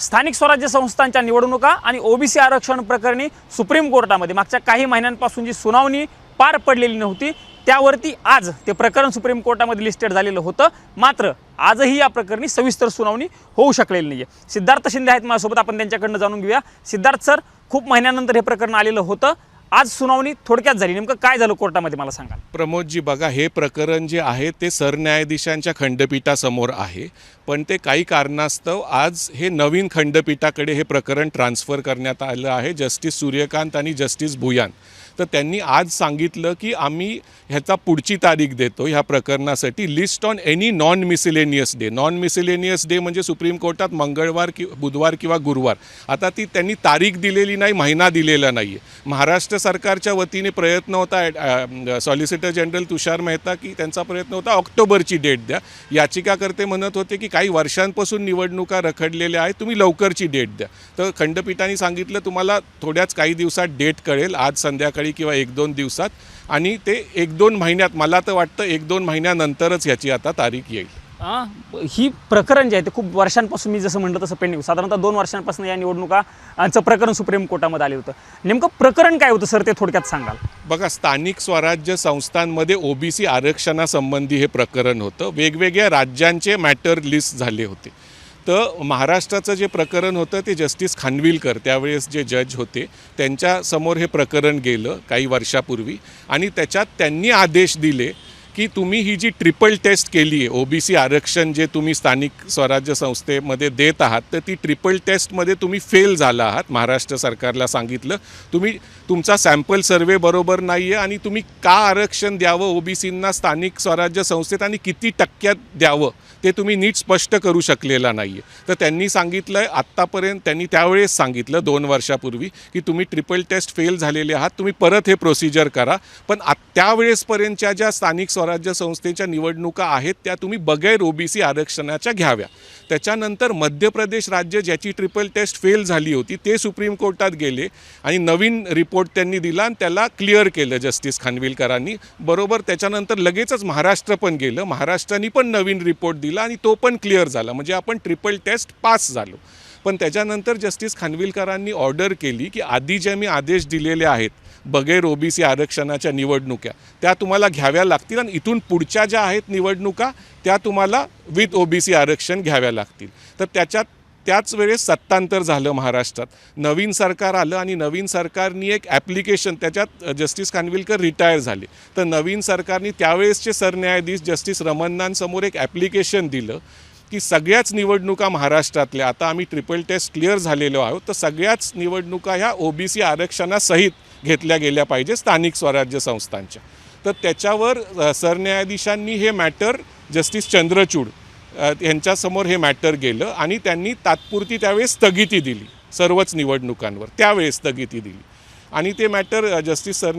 स्थानिक स्वराज्य संस्थांच्या निवडणुका आणि ओबीसी आरक्षण प्रकरणी सुप्रीम कोर्टामध्ये मागच्या काही महिन्यांपासून जी सुनावणी पार पडलेली नव्हती त्यावरती आज ते प्रकरण सुप्रीम कोर्टामध्ये लिस्टेड झालेलं होतं. मात्र आजही या प्रकरणी सविस्तर सुनावणी होऊ शकलेली नाही आहे सिद्धार्थ शिंदे आहेत माझ्यासोबत आपण त्यांच्याकडनं जाणून घेऊया. सिद्धार्थ सर खूप महिन्यानंतर हे प्रकरण आलेलं होतं. आज सुनावणी थोडक्यात झाली. नेमकं काय झालं कोर्टामध्ये मला सांगा. प्रमोदजी बघा हे प्रकरण जे आहे ते सरन्यायाधीशांच्या खंडपीठासमोर आहे. पण ते काही कारणास्तव आज हे नवीन खंडपीठाकडे हे प्रकरण ट्रान्स्फर करण्यात आलं आहे. जस्टिस सूर्यकांत आणि जस्टिस भुयान. तर त्यांनी आज सांगितलं की आम्ही ह्याचा पुढची तारीख देतो ह्या प्रकरणासाठी list on any non miscellaneous day non miscellaneous day म्हणजे सुप्रीम कोर्टात मंगळवार कि बुधवार किंवा गुरुवार. आता ती त्यांनी तारीख दिलेली नाही महिना दिलेला नाही आहे महाराष्ट्र सरकारच्या वतीने प्रयत्न होता सॉलिसिटर जनरल तुषार मेहता की त्यांचा प्रयत्न होता ऑक्टोबरची डेट द्या. याचिकाकर्ते म्हणत होते की काही वर्षांपासून निवडणुका रखडलेल्या आहेत तुम्ही लवकरची डेट द्या. तर खंडपीठाने सांगितलं तुम्हाला थोड्याच काही दिवसात डेट कळेल. आज संध्याकाळी किंवा एक दोन दिवसात. आणि ते एक दोन महिन्यात मला तर वाटतं एक दोन महिन्यानंतरच याची आता तारीख येईल. अं, ही प्रकरण जे आहे ते खूप वर्षांपासून मी जसं म्हटलं तसं पेंडिंग साधारणतः दोन वर्षांपासून या निवडणुकाचं प्रकरण सुप्रीम कोर्टामध्ये आले होतं. नेमकं प्रकरण काय होतं सर ते थोडक्यात सांगाल? बघा स्थानिक स्वराज्य संस्थांमध्ये ओबीसी आरक्षणासंबंधी हे प्रकरण होतं. वेगवेगळ्या राज्यांचे मॅटर लिस्ट झाले होते. तर महाराष्ट्राचं जे प्रकरण होतं ते जस्टिस खानविलकर त्यावेळेस जे जज होते त्यांच्यासमोर हे प्रकरण गेलं काही वर्षापूर्वी. आणि त्याच्यात त्यांनी आदेश दिले की तुम्ही ही जी ट्रिपल टेस्ट केली आहे ओबीसी आरक्षण जे तुम्ही स्थानिक स्वराज्य संस्थेमध्ये देत आहात तर ती ट्रिपल टेस्टमध्ये तुम्ही फेल झाला आहात. महाराष्ट्र सरकारला सांगितलं तुम्ही तुमचा सॅम्पल सर्वे बरोबर नाही आहे आणि तुम्ही का आरक्षण द्यावं? ओबीसींना स्थानिक स्वराज्य संस्थेत आणि किती टक्क्यात द्यावं? ते तुम्ही नीट स्पष्ट करू शकलेला नाही आहे तर त्यांनी सांगितलं आहे आत्तापर्यंत त्यांनी त्यावेळेस सांगितलं दोन वर्षापूर्वी की तुम्ही ट्रिपल टेस्ट फेल झालेले आहात तुम्ही परत हे प्रोसिजर करा. पण आत त्यावेळेसपर्यंतच्या ज्या स्थानिक स्वराज्य संस्थेच्या निवडणुका आहेत त्या तुम्ही बगैर ओबीसी आरक्षणाच्या घ्याव्या. त्याच्यानंतर मध्य प्रदेश राज्य ज्याची ट्रिपल टेस्ट फेल झाली होती ते सुप्रीम कोर्टात गेले आणि नवीन रिपोर्ट त्यांनी दिला आणि त्याला क्लिअर केलं जस्टिस खानविलकरांनी. बरोबर त्याच्यानंतर लगेचच महाराष्ट्र पण गेलं. महाराष्ट्राने पण नवीन रिपोर्ट दिला. आणि तो पण क्लिअर झाला. म्हणजे आपण ट्रिपल टेस्ट पास झालो. पण त्याच्यानंतर जस्टिस खानविलकरांनी ऑर्डर केली की आधी जे मी आदेश दिलेले आहेत बगैर ओबीसी आरक्षणाच्या निवडणुका त्या तुम्हाला घ्याव्या लागतील आणि इथून पुढच्या ज्या आहेत निवडणुका त्या तुम्हाला विथ ओबीसी आरक्षण घ्याव्या लागतील. तर त्याच्यात त्याच वेळेस सत्तांतर झालं महाराष्ट्रात. नवीन सरकार आलं आणि नवीन सरकारनी एक ॲप्लिकेशन त्याच्यात जस्टिस खानविलकर रिटायर झाले. तर नवीन सरकारनी त्यावेळेसचे सरन्यायाधीश जस्टिस रमन्नांसमोर एक ॲप्लिकेशन दिलं की सगळ्याच निवडणुका महाराष्ट्रातल्या आता आम्ही ट्रिपल टेस्ट क्लिअर झालेलो आहोत तर सगळ्याच निवडणुका ह्या ओबीसी आरक्षणासहित घेतल्या गेल्या पाहिजे स्थानिक स्वराज्य संस्थांच्या. तर त्याच्यावर सरन्यायाधीशांनी हे मॅटर जस्टिस चंद्रचूड यांच्यासमोर हे मॅटर गेलं आणि त्यांनी तात्पुरती त्यावेळेस स्थगिती दिली सर्वच निवडणुकांवर त्यावेळेस स्थगिती दिली. आणि ते मॅटर जस्टिस सर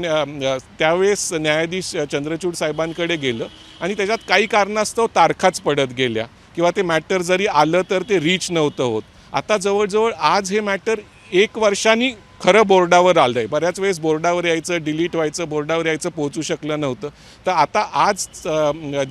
त्यावेळेस न्यायाधीश चंद्रचूड साहेबांकडे गेलं आणि त्याच्यात काही कारणास्तव तारखाच पडत गेल्या किंवा ते मॅटर जरी आलं तर ते रीच नव्हतं होत. आता जवळजवळ आज हे मॅटर एक वर्षांनी खरं बोर्डावर आलं आहे बऱ्याच वेळेस बोर्डावर यायचं डिलीट व्हायचं बोर्डावर यायचं पोहोचू शकलं नव्हतं. तर आता आज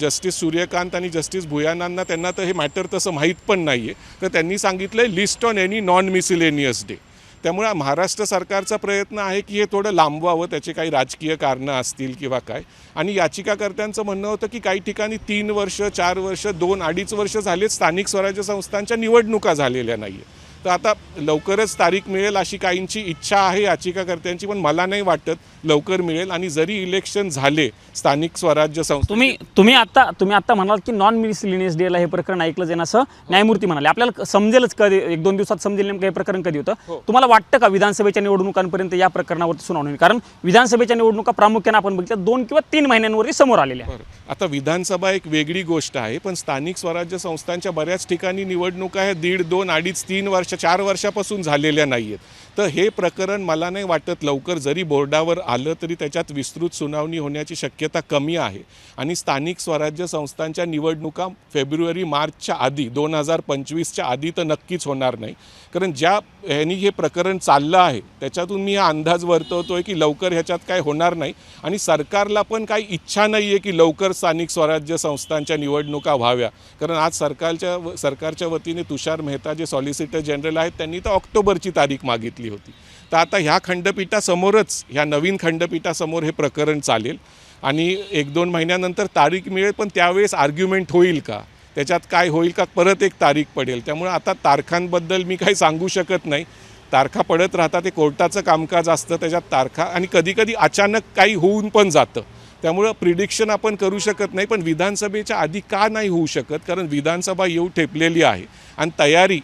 जस्टिस सूर्यकांत आणि जस्टिस भुयानांना त्यांना तर हे मॅटर तसं माहीत पण नाही आहे तर त्यांनी सांगितलं आहे list on any non miscellaneous day त्यामुळे महाराष्ट्र सरकारचा प्रयत्न आहे की हे थोडं लांबवावं त्याचे काही राजकीय कारणं असतील किंवा काय. आणि याचिकाकर्त्यांचं म्हणणं होतं की काही ठिकाणी तीन वर्ष चार वर्ष दोन अडीच वर्ष झाले स्थानिक स्वराज्य संस्थांच्या निवडणुका झालेल्या नाही आहेत तर आता लवकरच तारीख मिळेल अशी काहींची इच्छा आहे याचिकाकर्त्यांची पण मला नाही वाटत लवकर मिळेल आणि जरी इलेक्शन झाले स्थानिक स्वराज्य संस्था तुम्ही तुम्ही आता तुम्ही आता म्हणाल की नॉन मिसलिनियस डेला हे प्रकरण ऐकलं जाईल असं न्यायमूर्ती म्हणाले. आपल्याला समजेलच कधी एक दोन दिवसात समजेल नेमकं हे प्रकरण कधी होतं. तुम्हाला वाटतं का विधानसभेच्या निवडणुकांपर्यंत या प्रकरणावरती सुनावणी होईल? कारण विधानसभेच्या निवडणुका प्रामुख्याने आपण बघितलं दोन किंवा तीन महिन्यांवरती समोर आलेल्या आता विधानसभा एक वेगळी गोष्ट आहे पण स्थानिक स्वराज्य संस्थांच्या बऱ्याच ठिकाणी निवडणुका ह्या दीड दोन अडीच तीन वर्ष चार वर्षापासून झालेल्या नाही आहेत तर हे प्रकरण मला नाही वाटत लवकर जरी बोर्डावर आलं तरी त्याच्यात विस्तृत सुनावणी होण्याची शक्यता कमी आहे. आणि स्थानिक स्वराज्य संस्थांच्या निवडणुका फेब्रुवारी मार्चच्या आधी दोन हजार पंचवीसच्या आधी तर नक्कीच होणार नाही. कारण ज्या ह्यांनी हे प्रकरण चाललं आहे त्याच्यातून मी हा अंदाज वर्तवतोय की लवकर ह्याच्यात काय होणार नाही. आणि सरकारला पण काही इच्छा नाही आहे की लवकर स्थानिक स्वराज्य संस्थांच्या निवडणुका व्हाव्या. कारण आज सरकारच्या सरकारच्या वतीने तुषार मेहता जे सॉलिसिटर जनरल आहेत त्यांनी तर ऑक्टोबरची तारीख मागितली. होती. तर आता ह्या खंडपीठासमोरच ह्या नवीन खंडपीठासमोर हे प्रकरण चालेल. आणि एक दोन महिन्यानंतर तारीख मिळेल पण त्यावेळेस आर्ग्युमेंट होईल का? त्याच्यात काय होईल का? परत एक तारीख पडेल. त्यामुळे आता तारखांबद्दल मी काही सांगू शकत नाही. तारखा पडत राहतात ते कोर्टाचं कामकाज असतं त्याच्यात तारखा आणि कधीकधी अचानक काही होऊन पण जातं. त्यामुळं प्रिडिक्शन आपण करू शकत नाही पण विधानसभेच्या आधी का नाही होऊ शकत? कारण विधानसभा येऊ ठेपलेली आहे. आणि तयारी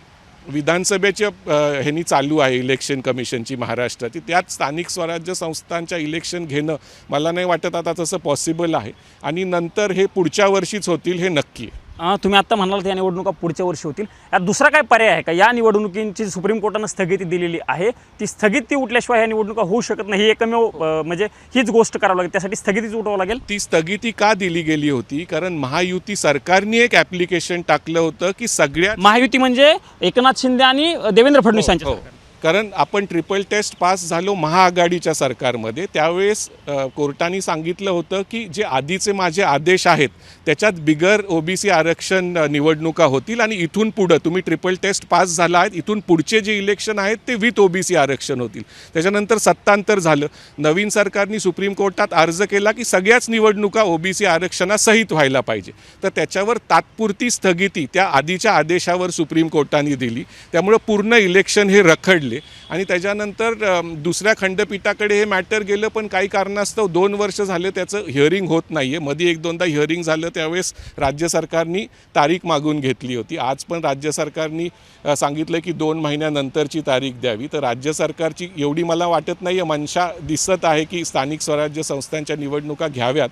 विधानसभेच्या ह्यांनी चालू आहे इलेक्शन कमिशनची महाराष्ट्राची. त्यात स्थानिक स्वराज्य संस्थांच्या इलेक्शन घेणं मला नाही वाटत आता तसं पॉसिबल आहे. आणि नंतर हे पुढच्या वर्षीच होतील हे नक्की आहे. तुम्ही आता म्हणाल या निवडणुका पुढच्या वर्षी होतील. यात दुसरा काय पर्याय आहे का? या निवडणुकींची सुप्रीम कोर्टानं स्थगिती दिलेली आहे. ती स्थगिती उठल्याशिवाय या निवडणुका होऊ शकत नाही. ही एकमेव म्हणजे हीच गोष्ट करावं लागेल. त्यासाठी स्थगितीच उठवावं लागेल. ती स्थगिती का दिली गेली होती? कारण महायुती सरकारने एक ॲप्लिकेशन टाकलं होतं की सगळ्या महायुती म्हणजे एकनाथ शिंदे आणि देवेंद्र फडणवीस यांच्या हो. कारण आपण ट्रिपल टेस्ट पास झालो महाआघाडीच्या सरकारमध्ये त्यावेळेस कोर्टाने सांगितलं होतं की जे आधीचे माझे आदेश आहेत त्याच्यात बिगर ओबीसी आरक्षण निवडणुका होतील आणि इथून पुढं तुम्ही ट्रिपल टेस्ट पास झाला आहेत इथून पुढचे जे इलेक्शन आहेत ते विथ ओबीसी आरक्षण होतील. त्याच्यानंतर सत्तांतर झालं. नवीन सरकारने सुप्रीम कोर्टात अर्ज केला की सगळ्याच निवडणुका ओबीसी आरक्षणासहित व्हायला पाहिजे. तर त्याच्यावर तात्पुरती स्थगिती त्या आधीच्या आदेशावर सुप्रीम कोर्टाने दिली. त्यामुळं पूर्ण इलेक्शन हे रखडले. आणि त्याच्यानंतर दुसऱ्या खंडपीठाकडे हे मॅटर गेलं पण काही कारणास्तव दोन वर्ष झाले त्याचं हिअरिंग होत नाही आहे मध्ये एक दोनदा हिअरिंग झालं त्यावेळेस राज्य सरकारनी तारीख मागून घेतली होती. आज पण राज्य सरकारनी सांगितलं की दोन महिन्यानंतरची तारीख द्यावी. तर राज्य सरकारची एवढी मला वाटत नाही आहे मनशा दिसत आहे की स्थानिक स्वराज्य संस्थांच्या निवडणुका घ्याव्यात.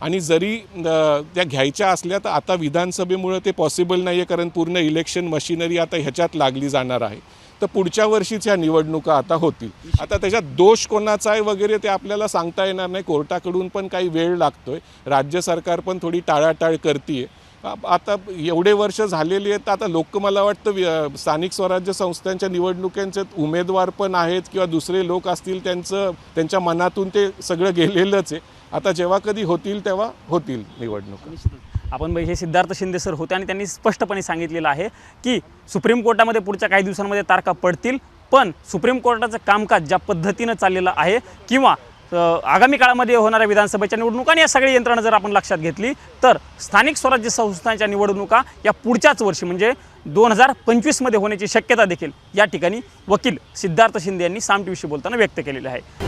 आणि जरी त्या घ्यायच्या असल्या तर आता विधानसभेमुळं ते पॉसिबल नाही आहे कारण पूर्ण इलेक्शन मशिनरी आता ह्याच्यात लागली जाणार आहे. तर पुढच्या वर्षीच ह्या निवडणुका आता होतील. आता त्याच्यात दोष कोणाचा आहे वगैरे ते आपल्याला सांगता येणार नाही. कोर्टाकडून पण काही वेळ लागतोय. राज्य सरकार पण थोडी टाळाटाळ करते आता एवढे वर्ष झालेली आहेत तर आता लोक मला वाटतं स्थानिक स्वराज्य संस्थांच्या निवडणुकांचे उमेदवार पण आहेत किंवा दुसरे लोक असतील त्यांचं त्यांच्या मनातून ते सगळं गेलेलंच आहे. आता जेव्हा कधी होतील तेव्हा होतील निवडणुका. आपण हे सिद्धार्थ शिंदे सर होते आणि त्यांनी स्पष्टपणे सांगितलेलं आहे की सुप्रीम कोर्टामध्ये पुढच्या काही दिवसांमध्ये तारखा पडतील पण सुप्रीम कोर्टाचं कामकाज ज्या पद्धतीनं चाललेलं आहे किंवा आगामी काळामध्ये होणाऱ्या विधानसभेच्या निवडणुका आणि या सगळी यंत्रणा जर आपण लक्षात घेतली तर स्थानिक स्वराज्य संस्थांच्या निवडणुका या पुढच्याच वर्षी म्हणजे दोन हजार पंचवीसमध्ये होण्याची शक्यता देखील या ठिकाणी वकील सिद्धार्थ शिंदे यांनी साम बोलताना व्यक्त केलेली आहे.